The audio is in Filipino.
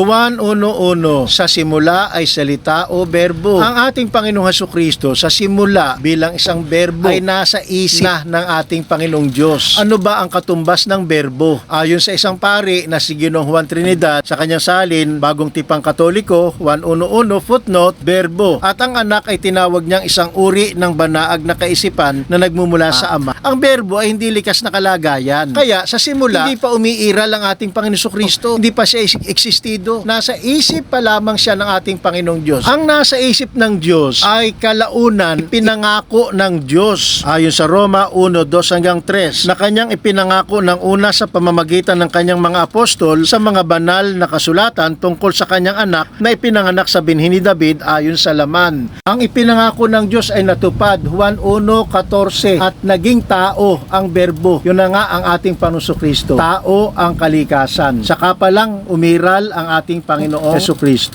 Juan 1.1 Sa simula ay salita o berbo. Ang ating Panginoong Heso Kristo sa simula bilang isang berbo ay nasa isip na ng ating Panginoong Diyos. Ano ba ang katumbas ng berbo? Ayon sa isang pari na si Ginoong Juan Trinidad sa kanyang salin, bagong tipang katoliko, Juan 1.1 footnote, berbo. At ang anak ay tinawag niyang isang uri ng banaag na kaisipan na nagmumula sa Ama. Ang berbo ay hindi likas na kalagayan. Kaya sa simula, hindi pa umiiral ang ating Panginoon Kristo. Hindi pa siya is- existido. Nasa isip pa lamang siya ng ating Panginoong Diyos. Ang nasa isip ng Diyos ay kalaunan pinangako ng Diyos. Ayon sa Roma 1, 2 hanggang 3 na kanyang ipinangako ng una sa pamamagitan ng kanyang mga apostol sa mga banal na kasulatan tungkol sa kanyang anak na ipinanganak sa binhi ni David ayon sa laman. Ang ipinangako ng Diyos ay natupad Juan 1.14 at naging tao ang berbo. Yun na nga ang ating Panuso Kristo. Tao ang kalikasan. Saka pa lang umiral ang ating Panginoong Yeso Kristo.